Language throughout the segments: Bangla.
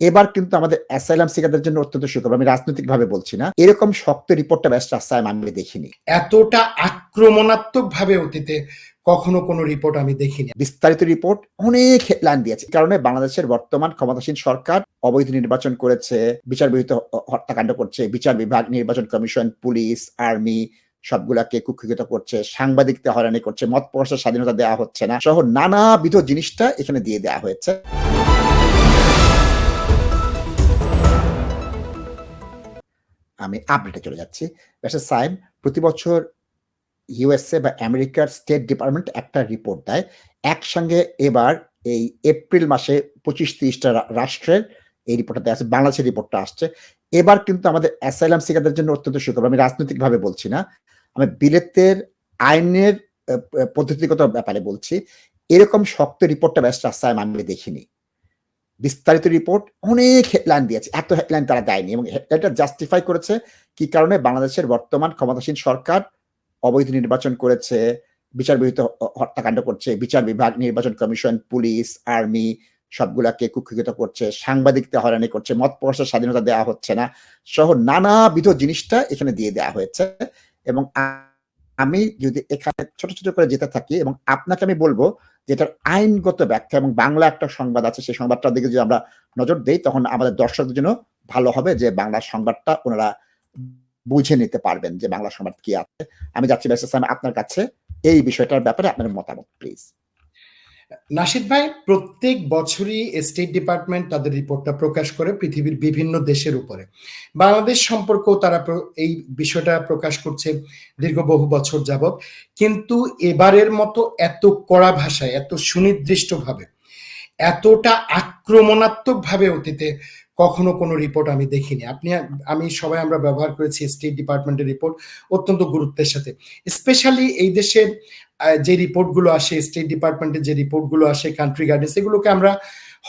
এবার কিন্তু আমাদের অ্যাসাইলাম সিকারদের জন্য অত্যন্ত সুখবর আমি রাজনৈতিকভাবে বলছি না। এরকম শক্ত রিপোর্টটা ব্যাসটা আসাম আমি দেখিনি। এতটা আক্রমণাত্মক ভাবে অতীতে কখনো কোনো রিপোর্ট আমি দেখিনি। বিস্তারিত রিপোর্ট অনেক হেডলাইন দিয়েছে। কারণে বাংলাদেশের বর্তমান ক্ষমতাসীন সরকার অবৈধ নির্বাচন করেছে বিচার বিহিত হত্যাকাণ্ড করছে বিচার বিভাগ নির্বাচন কমিশন পুলিশ আর্মি সবগুলাকে কুক্ষিগত করছে সাংবাদিকদের হয়রানি করছে মত প্রকাশের স্বাধীনতা দেওয়া হচ্ছে না সহ নানাবিধ জিনিসটা এখানে দিয়ে দেওয়া হয়েছে। আমি আপডেটে চলে যাচ্ছি। ব্যাসা সাইম প্রতি বছর ইউএসএ বা আমেরিকার স্টেট ডিপার্টমেন্ট একটা রিপোর্ট দেয়। একসঙ্গে এবার এই এপ্রিল মাসে পঁচিশ তিরিশটা রাষ্ট্রের এই রিপোর্টটা দেওয়া আছে, বাংলাদেশের রিপোর্টটা আসছে। এবার কিন্তু আমাদের অ্যাসাইলাম সিকারদের জন্য অত্যন্ত সুখবর, আমি রাজনৈতিকভাবে বলছি না, আমি বিলেতের আইনের পদ্ধতিগত ব্যাপারে বলছি। এরকম শক্ত রিপোর্টটা ব্যাসটা আসাম আমি দেখিনি। বিস্তারিত রিপোর্ট অনেক হেডলাইন দিয়েছে। এত হেডলাইন তারা দেয়নি এবং হেডলাইনটা জাস্টিফাই করেছে কি কারণে বাংলাদেশের বর্তমান ক্ষমতাসীন সরকার অবৈধ নির্বাচন করেছে, বিচার বিহিত হত্যাকাণ্ড করছে, বিচার বিভাগ, নির্বাচন কমিশন, পুলিশ, আর্মি সবগুলাকে কুক্ষিগত করছে সাংবাদিকদের হয়রানি করছে, মত প্রকাশের স্বাধীনতা দেওয়া হচ্ছে না, সহ নানাবিধ জিনিসটা এখানে দিয়ে দেওয়া হয়েছে এবং আমি যদি এখানে ছোট ছোট করে যেতে থাকি এবং আপনাকে আমি বলব যেটার আইনগত ব্যাখ্যা এবং বাংলা একটা সংবাদ আছে, সেই সংবাদটার দিকে যদি আমরা নজর দেই, তখন আমাদের দর্শকদের জন্য ভালো হবে যে বাংলা সংবাদটা ওনারা বুঝে নিতে পারবেন যে বাংলা সংবাদ কি আছে। আমি যাচ্ছি ব্যস্ত আপনার কাছে এই বিষয়টার ব্যাপারে আপনার মতামত প্লিজ নাশিদ ভাই, প্রত্যেক বছরই স্টেট ডিপার্টমেন্ট তাদের রিপোর্টটা প্রকাশ করে পৃথিবীর বিভিন্ন দেশের উপরে। বাংলাদেশ সম্পর্কেও তারা এই বিষয়টা প্রকাশ করছে দীর্ঘ বহু বছর যাবৎ। কিন্তু এবারের মতো এত কড়া ভাষায়, এত সুনির্দিষ্টভাবে, এতটা আক্রমণাত্মক ভাবে অতীতে কখনো কোনো রিপোর্ট আমি দেখিনি। আপনি, আমি সবাই আমরা ব্যবহার করেছি স্টেট ডিপার্টমেন্টের রিপোর্ট অত্যন্ত গুরুত্বের সাথে। স্পেশালি এই দেশের যে রিপোর্টগুলো আসে স্টেট ডিপার্টমেন্টের যে রিপোর্টগুলো আসে কান্ট্রি গাইডেন্স এগুলোকে আমরা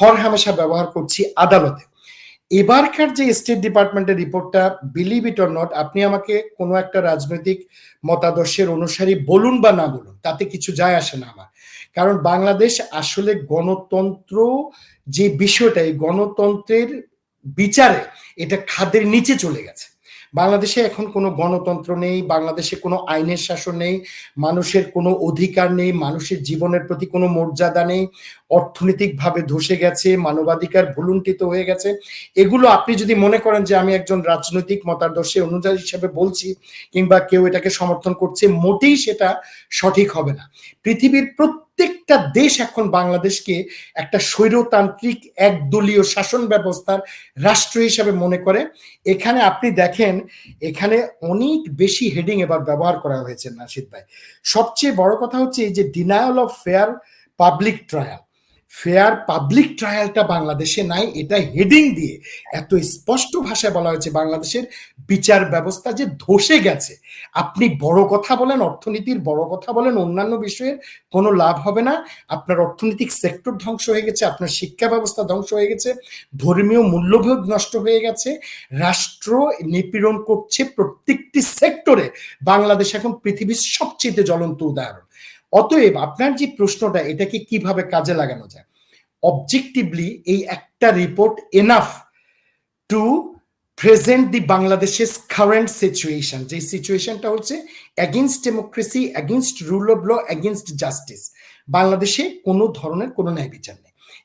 হর হামেশা ব্যবহার করছি আদালতে। এবারকার যে স্টেট ডিপার্টমেন্টের রিপোর্টটা বিলিভ ইট অর নট আপনি আমাকে কোনো একটা রাজনৈতিক মতাদর্শের অনুসারী বলুন বা না বলুন, তাতে কিছু যায় আসে না আমার। কারণ বাংলাদেশ আসলে গণতন্ত্র যে বিষয়টা, এই গণতন্ত্রের বিচারে এটা খাদের নিচে চলে গেছে। বাংলাদেশে এখন কোনো গণতন্ত্র নেই, বাংলাদেশে কোনো আইনের শাসন নেই, মানুষের কোনো অধিকার নেই, মানুষের জীবনের প্রতি কোনো মর্যাদা নেই। অর্থনৈতিকভাবে ধসে গেছে, মানবাধিকার ভুলুণ্ঠিত হয়ে গেছে। এগুলো আপনি যদি মনে করেন যে আমি একজন রাজনৈতিক মতাদর্শে অনুযায়ী হিসেবে বলছি কিংবা কেউ এটাকে সমর্থন করছে, মোটেই সেটা সঠিক হবে না। পৃথিবীর প্রত্যেকটা দেশ এখন বাংলাদেশকে একটা স্বৈরতান্ত্রিক, একদলীয় শাসন ব্যবস্থার রাষ্ট্র হিসাবে মনে করে। এখানে আপনি দেখেন, এখানে অনেক বেশি হেডিং এবার ব্যবহার করা হয়েছে নাসিদ ভাই। সবচেয়ে বড় কথা হচ্ছে এই যে denial of fair public trial fair public ট্রায়ালটা বাংলাদেশে নাই, এটা হেডিং দিয়ে এত স্পষ্ট ভাষায় বলা হয়েছে বাংলাদেশের বিচার ব্যবস্থা যে ধসে গেছে। আপনি বড় কথা বলেন, অর্থনীতির বড় কথা বলেন, অন্যান্য বিষয়ের কোনো লাভ হবে না। আপনার অর্থনৈতিক সেক্টর ধ্বংস হয়ে গেছে, আপনার শিক্ষা ব্যবস্থা ধ্বংস হয়ে গেছে, ধর্মীয় মূল্যবোধ নষ্ট হয়ে গেছে, রাষ্ট্র নিপীড়ন করছে প্রত্যেকটি সেক্টরে বাংলাদেশ এখন পৃথিবীর সবচেয়ে জ্বলন্ত উদাহরণ। অতএব আপনার যে প্রশ্নটা, এটাকে কীভাবে কাজে লাগানো যায়? অবজেক্টিভলি এই একটা report enough to present the বাংলাদেশের কারেন্ট সিচুয়েশন যে সিচুয়েশনটা হচ্ছে against democracy against rule of law against justice বাংলাদেশে কোনো ধরনের কোনো ন্যায় বিচার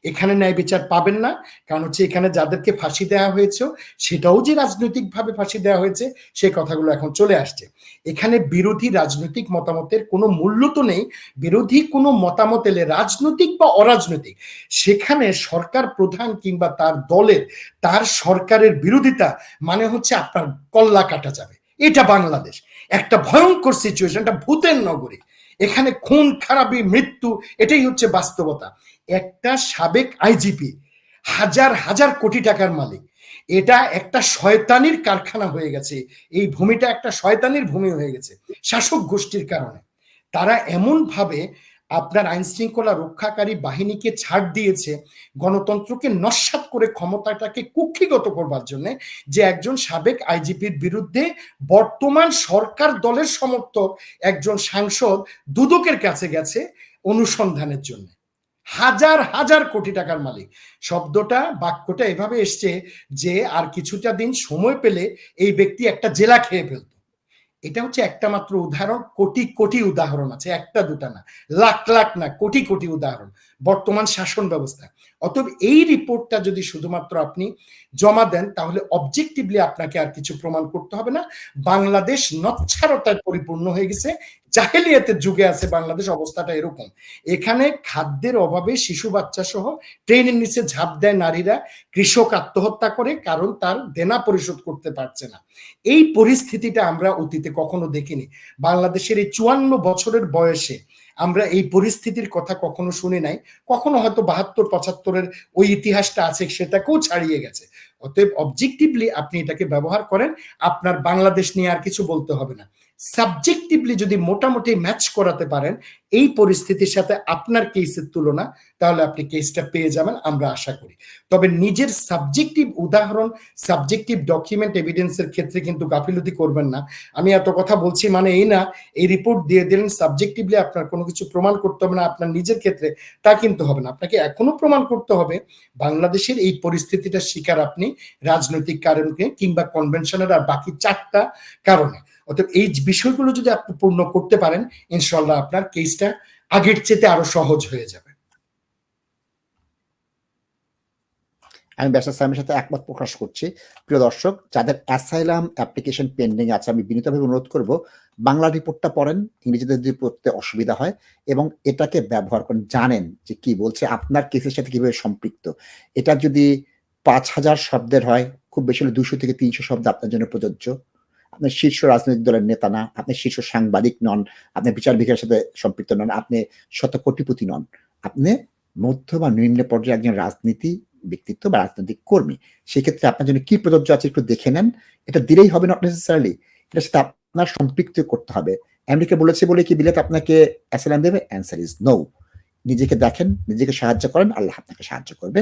এখানে ন্যায় বিচার পাবেন না। কারণ হচ্ছে এখানে যাদেরকে ফাঁসি দেওয়া হয়েছে, সেটাও যে রাজনৈতিকভাবে ফাঁসি দেওয়া হয়েছে, সে কথাগুলো এখন চলে আসছে। এখানে বিরোধী রাজনৈতিক মতামতের কোনো মূল্য তো নেই। বিরোধী কোনো মতামত এলে রাজনৈতিক বা অরাজনৈতিক, সেখানে সরকার প্রধান কিংবা তার দলের, তার সরকারের বিরোধিতা মানে হচ্ছে আপনার কল্লা কাটা যাবে। এটা বাংলাদেশ। একটা ভয়ঙ্কর সিচুয়েশন ভূতের নগরী। এখানে খুন, খারাপি, মৃত্যু, এটাই হচ্ছে বাস্তবতা। একটা সাবেক আইজিপি, হাজার হাজার কোটি টাকার মালিক। এটা একটা শয়তানির কারখানা হয়ে গেছে। এই ভূমিটা একটা শয়তানির ভূমি হয়ে গেছে, শাসক গোষ্ঠীর কারণে। তারা এমন ভাবে আপনার আইন শৃঙ্খলা রক্ষাকারী বাহিনীকে ছাড় দিয়েছে, গণতন্ত্রকে নস্বাত করে ক্ষমতাটাকে কুক্ষিগত করবার জন্য যে একজন সাবেক আইজিপির বিরুদ্ধে বর্তমান সরকার দলের সমর্থক একজন সাংসদ দুদকের কাছে গেছে অনুসন্ধানের জন্য। হাজার হাজার কোটি টাকার মালিক। শব্দটা, বাক্যটা এভাবে এসছে যে আর কিছুটা দিন সময় পেলে এই ব্যক্তি একটা জেলা খেয়ে ফেলত। এটা হচ্ছে একটা মাত্র উদাহরণ, কোটি কোটি উদাহরণ আছে, একটা দুটা না, লাখ লাখ না, কোটি কোটি উদাহরণ, বর্তমান শাসন ব্যবস্থা। অতএব এই রিপোর্টটা যদি শুধুমাত্র আপনি জমা দেন, তাহলে অবজেক্টিভলি আপনাকে আর কিছু প্রমাণ করতে হবে না। বাংলাদেশ নচ্ছারতায় পরিপূর্ণ হয়ে গেছে জাহেলিয়াতের যুগে আছে, বাংলাদেশ অবস্থাটা এরকম। এখানে খাদ্যের অভাবে শিশু বাচ্চা সহ ট্রেনের নিচে ঝাঁপ দেয় নারীরা, কৃষক আত্মহত্যা করে কারণ তার দেনা পরিশোধ করতে পারছে না। এই পরিস্থিতিটা আমরা অতীতে কখনো দেখিনি। বাংলাদেশের এই চুয়ান্ন বছরের বয়সে আমরা এই পরিস্থিতির কথা কখনো শুনি নাই। কখনো হয়তো বাহাত্তর, পঁচাত্তরের ওই ইতিহাসটা আছে, সেটাকেও ছাড়িয়ে গেছে। অতএব অবজেক্টিভলি আপনি এটাকে ব্যবহার করেন, আপনার বাংলাদেশ নিয়ে আর কিছু বলতে হবে না। সাবজেক্টিভলি যদি মোটামুটি ম্যাচ করাতে পারেন, এই পরিস্থিতির সাথে আপনার কেসের তুলনা, তাহলে আপনি কেসটা পেয়ে যাবেন, আমরা আশা করি। তবে নিজের সাবজেক্টিভ উদাহরণ সাবজেক্টিভ ডকুমেন্ট এভিডেন্সের ক্ষেত্রে কিন্তু গাফিলতি করবেন না। আমি এত কথা বলছি মানে এই না, এই রিপোর্ট দিয়ে দিলেন সাবজেক্টিভলি আপনার কোনো কিছু প্রমাণ করতে হবে না, আপনার নিজের ক্ষেত্রে তা কিন্তু হবে না। আপনাকে এখনও প্রমাণ করতে হবে, বাংলাদেশের এই পরিস্থিতিটার শিকার আপনি রাজনৈতিক কারণকে কিংবা কনভেনশনের আর বাকি চারটা কারণে। অতএব এই বিষয়গুলো যদি আপনি পূর্ণ করতে পারেন ইনশাল্লাহ আপনার কেসটা আগের চেতে আরও সহজ হয়ে যাবে। আমি ব্যাসার সাহেবের সাথে একমত প্রকাশ করছি। প্রিয় দর্শক, যাদের অ্যাসাইলাম অ্যাপ্লিকেশন পেন্ডিং আছে, আমি বিনীতভাবে অনুরোধ করব, বাংলা রিপোর্টটা পড়েন, ইংরেজিতে যদি পড়তে অসুবিধা হয়, এবং এটাকে ব্যবহার করেন, জানেন যে কি বলছে, আপনার কেসের সাথে কীভাবে সম্পৃক্ত। এটা যদি পাঁচ হাজার শব্দের হয়, খুব বেশি হলে দুশো থেকে তিনশো শব্দ আপনার জন্য প্রযোজ্য। আপনি শীর্ষ রাজনৈতিক দলের নেতা না, আপনি শীর্ষ সাংবাদিক নন, আপনি বিচার বিভাগের সাথে সম্পৃক্ত নন, আপনি শত কোটিপতি নন। আপনি মধ্য বা নিম্ন পর্যায়ে একজন রাজনীতি ব্যক্তিত্ব বা রাজনৈতিক কর্মী। সেক্ষেত্রে আপনার জন্য কি প্রযোজ্য আছে একটু দেখে নেন। এটা দিলেই হবে নট নেসেসারিলি এটার সাথে আপনার সম্পৃক্ত করতে হবে। আমেরিকা বলেছে বলে কি বিলেত আপনাকে অ্যাসাইলাম দেবে? Answer is no. নিজেকে দেখেন, নিজেকে সাহায্য করেন, আল্লাহ আপনাকে সাহায্য করবে।